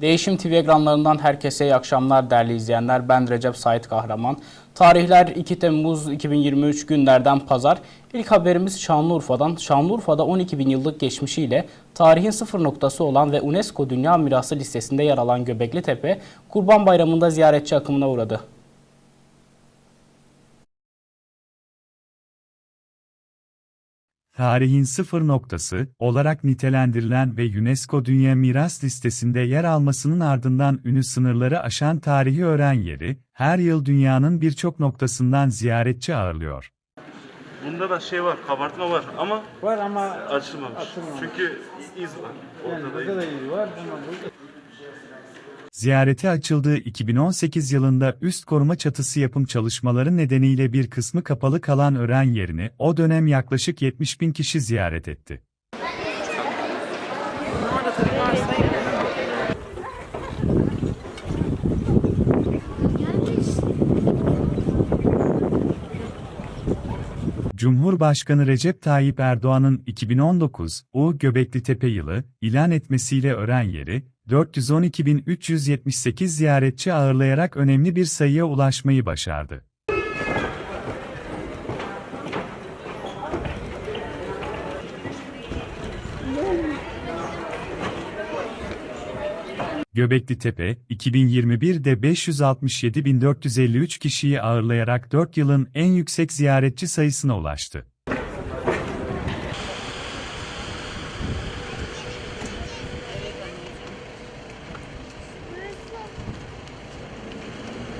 Değişim TV ekranlarından herkese iyi akşamlar değerli izleyenler. Ben Recep Sait Kahraman. Tarihler 2 Temmuz 2023 günlerden pazar. İlk haberimiz Şanlıurfa'dan. Şanlıurfa'da 12 bin yıllık geçmişiyle tarihin sıfır noktası olan ve UNESCO Dünya Mirası listesinde yer alan Göbekli Tepe, Kurban Bayramı'nda ziyaretçi akımına uğradı. Tarihin sıfır noktası olarak nitelendirilen ve UNESCO Dünya Miras Listesi'nde yer almasının ardından ünü sınırları aşan tarihi öğren yeri, her yıl dünyanın birçok noktasından ziyaretçi ağırlıyor. Bunda da şey var, kabartma var ama Var ama açılmamış. Açılmamış. Çünkü iz var. yani Ortada burada iz. da var ama burada Ziyarete açıldığı 2018 yılında üst koruma çatısı yapım çalışmaları nedeniyle bir kısmı kapalı kalan öğren yerini o dönem yaklaşık 70 bin kişi ziyaret etti. Cumhurbaşkanı Recep Tayyip Erdoğan'ın 2019 U Göbekli Tepe yılı ilan etmesiyle öğren yeri 412.378 ziyaretçi ağırlayarak önemli bir sayıya ulaşmayı başardı. Göbekli Tepe, 2021'de 567.453 kişiyi ağırlayarak 4 yılın en yüksek ziyaretçi sayısına ulaştı.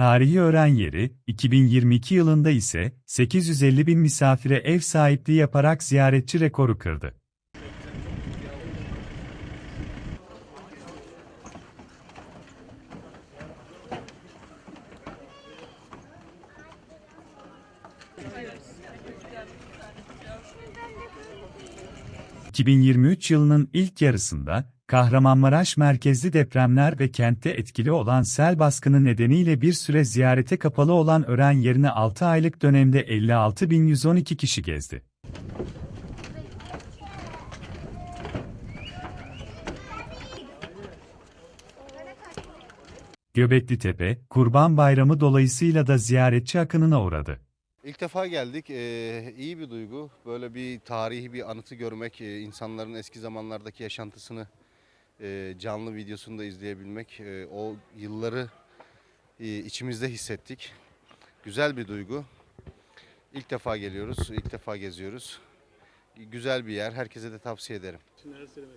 Tarihi öğren yeri, 2022 yılında ise 850 bin misafire ev sahipliği yaparak ziyaretçi rekoru kırdı. ...2023 yılının ilk yarısında, Kahramanmaraş merkezli depremler ve kentte etkili olan sel baskını nedeniyle bir süre ziyarete kapalı olan öğren yerine 6 aylık dönemde 56.112 kişi gezdi. Göbekli Tepe, Kurban Bayramı dolayısıyla da ziyaretçi akınına uğradı. İlk defa geldik. Ee, iyi bir duygu. Böyle bir tarihi bir anıtı görmek, e, insanların eski zamanlardaki yaşantısını e, canlı videosunu da izleyebilmek, e, o yılları e, içimizde hissettik. Güzel bir duygu. İlk defa geliyoruz, ilk defa geziyoruz. Güzel bir yer. Herkese de tavsiye ederim.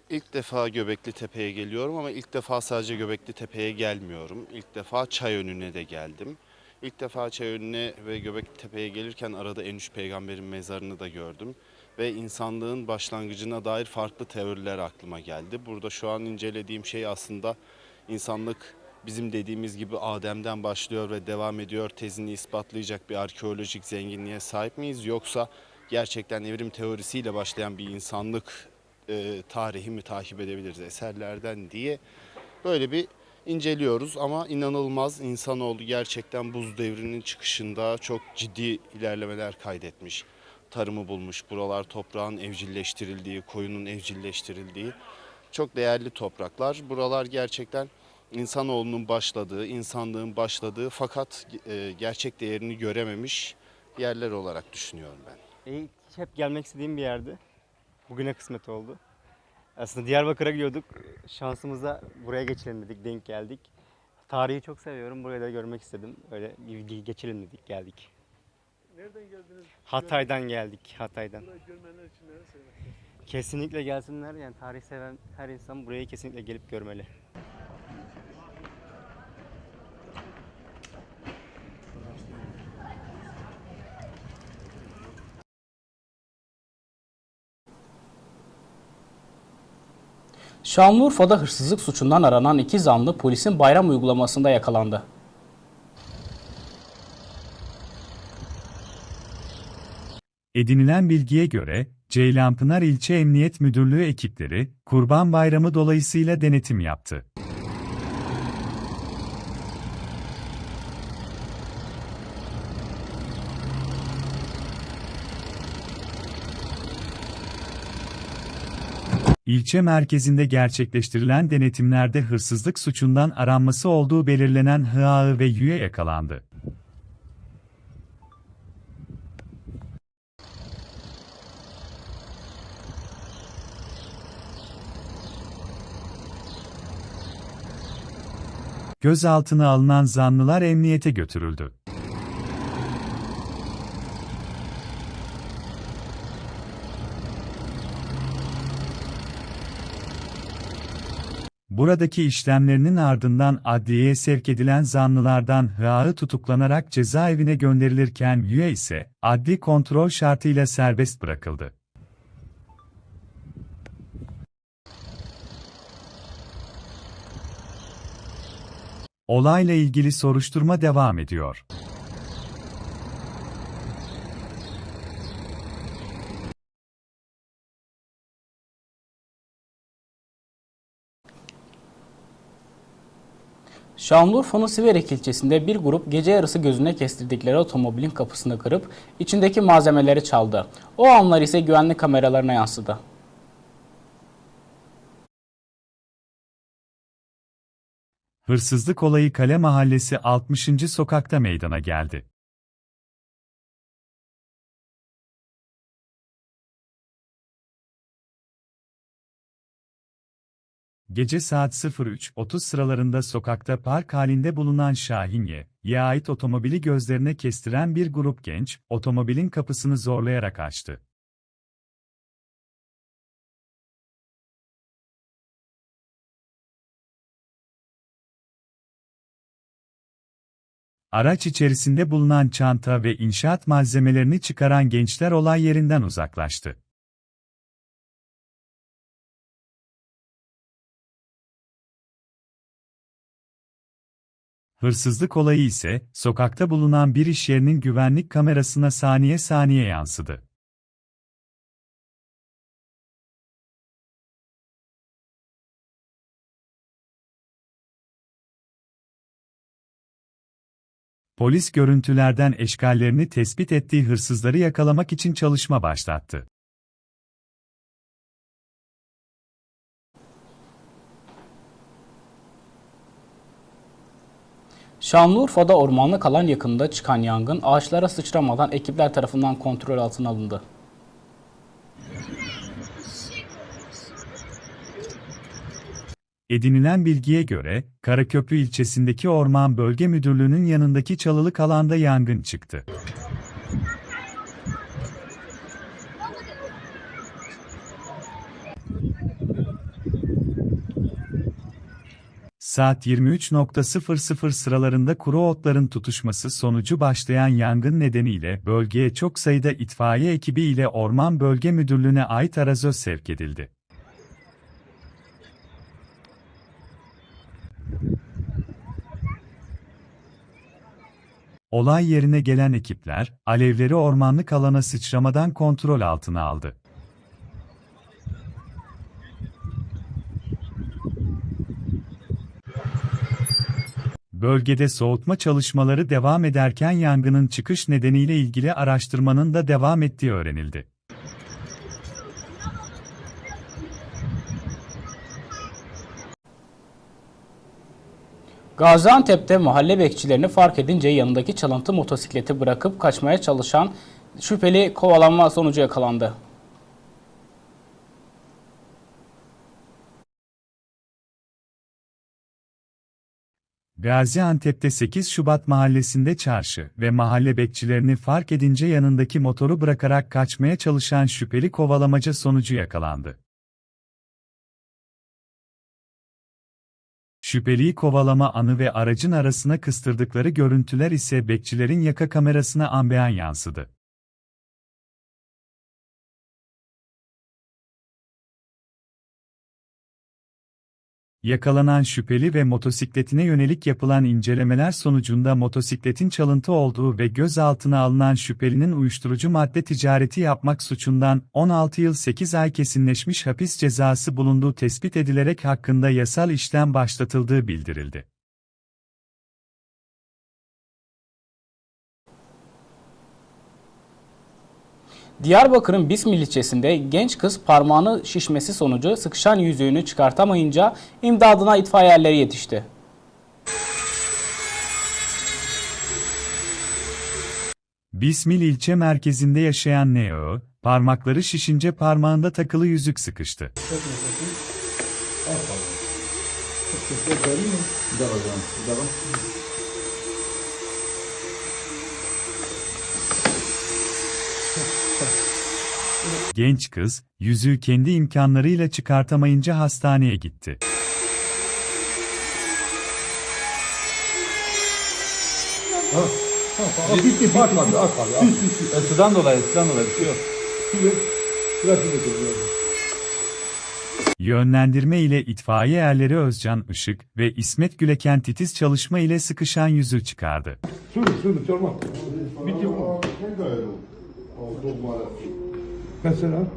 İlk defa Göbekli Tepe'ye geliyorum ama ilk defa sadece Göbekli Tepe'ye gelmiyorum. İlk defa Çayönü'ne de geldim. İlk defa Çayönü'ne ve Göbekli Tepe'ye gelirken arada en üç peygamberin mezarını da gördüm. Ve insanlığın başlangıcına dair farklı teoriler aklıma geldi. Burada şu an incelediğim şey aslında insanlık bizim dediğimiz gibi Adem'den başlıyor ve devam ediyor tezini ispatlayacak bir arkeolojik zenginliğe sahip miyiz? Yoksa gerçekten evrim teorisiyle başlayan bir insanlık e, tarihi mi takip edebiliriz eserlerden diye böyle bir inceliyoruz ama inanılmaz insanoğlu gerçekten buz devrinin çıkışında çok ciddi ilerlemeler kaydetmiş. Tarımı bulmuş, buralar toprağın evcilleştirildiği, koyunun evcilleştirildiği çok değerli topraklar. Buralar gerçekten insanoğlunun başladığı, insanlığın başladığı fakat e, gerçek değerini görememiş yerler olarak düşünüyorum ben. E, hep gelmek istediğim bir yerdi. Bugüne kısmet oldu. Aslında Diyarbakır'a gidiyorduk. Şansımıza buraya geçelim dedik, denk geldik. Tarihi çok seviyorum. Burayı da görmek istedim. Öyle geçelim dedik, geldik. Nereden geldiniz? Hatay'dan geldik, Hatay'dan. Burayı görmeyenler için neler söylemek istersiniz? Kesinlikle gelsinler. Yani tarih seven her insan burayı kesinlikle gelip görmeli. Şanlıurfa'da hırsızlık suçundan aranan iki zanlı polisin bayram uygulamasında yakalandı. Edinilen bilgiye göre, Ceylanpınar İlçe Emniyet Müdürlüğü ekipleri, Kurban Bayramı dolayısıyla denetim yaptı. İlçe merkezinde gerçekleştirilen denetimlerde hırsızlık suçundan aranması olduğu belirlenen HAI ve YÜE yakalandı. Gözaltına alınan zanlılar emniyete götürüldü. Buradaki işlemlerinin ardından adliyeye sevk edilen zanlılardan Hıağı tutuklanarak cezaevine gönderilirken Yüe ise adli kontrol şartıyla serbest bırakıldı. Olayla ilgili soruşturma devam ediyor. Şanlıurfa'nın Siverek ilçesinde bir grup gece yarısı gözüne kestirdikleri otomobilin kapısını kırıp içindeki malzemeleri çaldı. O anlar ise güvenlik kameralarına yansıdı. Hırsızlık olayı Kale Mahallesi 60. sokakta meydana geldi. Gece saat 03.30 sıralarında sokakta park halinde bulunan Şahin. Y'ye ait otomobili gözlerine kestiren bir grup genç, otomobilin kapısını zorlayarak açtı. Araç içerisinde bulunan çanta ve inşaat malzemelerini çıkaran gençler olay yerinden uzaklaştı. Hırsızlık olayı ise sokakta bulunan bir iş yerinin güvenlik kamerasına saniye saniye yansıdı. Polis görüntülerden eşkallerini tespit ettiği hırsızları yakalamak için çalışma başlattı. Şanlıurfa'da ormanlık alan yakınında çıkan yangın ağaçlara sıçramadan ekipler tarafından kontrol altına alındı. Edinilen bilgiye göre, Karaköprü ilçesindeki Orman Bölge Müdürlüğü'nün yanındaki çalılık alanda yangın çıktı. Saat 23.00 sıralarında kuru otların tutuşması sonucu başlayan yangın nedeniyle bölgeye çok sayıda itfaiye ekibi ile Orman Bölge Müdürlüğü'ne ait arazöz sevk edildi. Olay yerine gelen ekipler, alevleri ormanlık alana sıçramadan kontrol altına aldı. Bölgede soğutma çalışmaları devam ederken yangının çıkış nedeniyle ilgili araştırmanın da devam ettiği öğrenildi. Gaziantep'te mahalle bekçilerini fark edince yanındaki çalıntı motosikleti bırakıp kaçmaya çalışan şüpheli kovalanma sonucu yakalandı. Gaziantep'te 8 Şubat mahallesinde çarşı ve mahalle bekçilerini fark edince yanındaki motoru bırakarak kaçmaya çalışan şüpheli kovalamaca sonucu yakalandı. Şüpheliyi kovalama anı ve aracın arasına kıstırdıkları görüntüler ise bekçilerin yaka kamerasına ambeyan yansıdı. Yakalanan şüpheli ve motosikletine yönelik yapılan incelemeler sonucunda motosikletin çalıntı olduğu ve gözaltına alınan şüphelinin uyuşturucu madde ticareti yapmak suçundan 16 yıl 8 ay kesinleşmiş hapis cezası bulunduğu tespit edilerek hakkında yasal işlem başlatıldığı bildirildi. Diyarbakır'ın Bismil ilçesinde genç kız parmağını şişmesi sonucu sıkışan yüzüğünü çıkartamayınca imdadına itfaiyeleri yetişti. Bismil ilçe merkezinde yaşayan Neo, parmakları şişince parmağında takılı yüzük sıkıştı. Genç kız, yüzüğü kendi imkanlarıyla çıkartamayınca hastaneye gitti. Bitti abi. at. E, sudan dolayı sudan dolayı bir şey yok. Biraz. Yönlendirme ile itfaiye erleri Özcan Işık ve İsmet Güleken titiz çalışma ile sıkışan yüzüğü çıkardı. Sür sür sorma. Bitti bu. Mesela?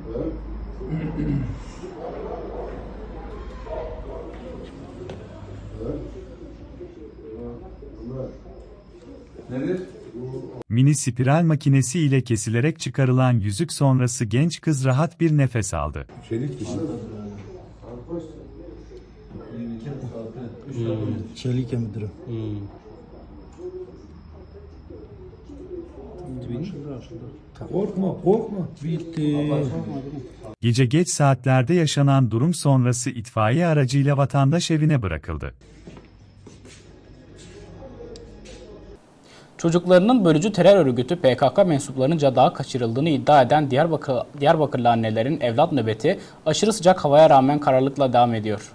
Nedir? Mini spiral makinesi ile kesilerek çıkarılan yüzük sonrası genç kız rahat bir nefes aldı. Çelik dışı. Çelik Korkma korkma. Bitti. Gece geç saatlerde yaşanan durum sonrası itfaiye aracıyla vatandaş evine bırakıldı. Çocuklarının bölücü terör örgütü PKK mensuplarınca daha kaçırıldığını iddia eden Diyarbakır, Diyarbakırlı annelerin evlat nöbeti aşırı sıcak havaya rağmen kararlılıkla devam ediyor.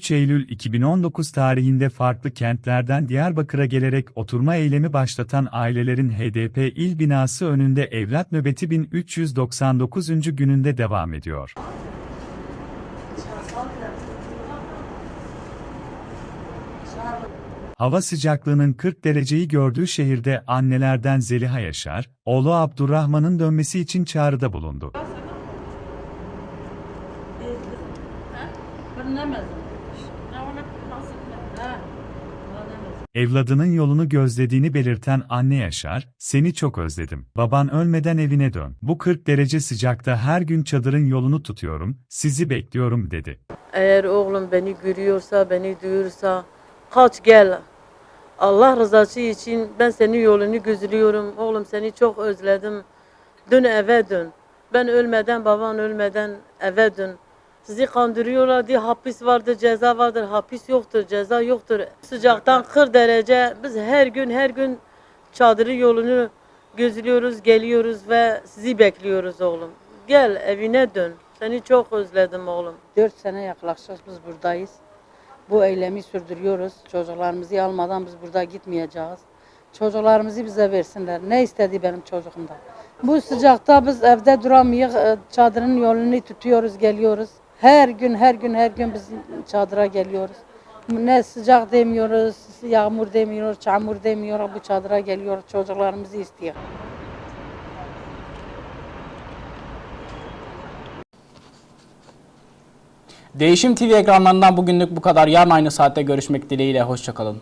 ...3 Eylül 2019 tarihinde farklı kentlerden Diyarbakır'a gelerek oturma eylemi başlatan ailelerin HDP il binası önünde evlat nöbeti 1399. gününde devam ediyor. Hava sıcaklığının 40 dereceyi gördüğü şehirde annelerden Zeliha Yaşar, oğlu Abdurrahman'ın dönmesi için çağrıda bulundu. Evladının yolunu gözlediğini belirten anne Yaşar, seni çok özledim. Baban ölmeden evine dön. Bu 40 derece sıcakta her gün çadırın yolunu tutuyorum, sizi bekliyorum dedi. Eğer oğlum beni görüyorsa, beni duyuyorsa kaç gel. Allah rızası için ben senin yolunu gözlüyorum. Oğlum seni çok özledim. Dön eve dön. Ben ölmeden, baban ölmeden eve dön. Sizi kandırıyorlar diye hapis vardır, ceza vardır. Hapis yoktur, ceza yoktur. Sıcaktan 40 derece biz her gün her gün çadırı yolunu gözlüyoruz, geliyoruz ve sizi bekliyoruz oğlum. Gel evine dön. Seni çok özledim oğlum. Dört sene yaklaşık biz buradayız. Bu eylemi sürdürüyoruz. Çocuklarımızı almadan biz burada gitmeyeceğiz. Çocuklarımızı bize versinler. Ne istedi benim çocuğumdan. Bu sıcakta biz evde duramayız. e, Çadırın yolunu tutuyoruz, geliyoruz. Her gün, her gün, her gün biz çadıra geliyoruz. Ne sıcak demiyoruz, yağmur demiyoruz, çamur demiyoruz. Bu çadıra geliyoruz. Çocuklarımızı istiyor. Değişim TV ekranlarından bugünlük bu kadar. Yarın aynı saatte görüşmek dileğiyle. Hoşçakalın.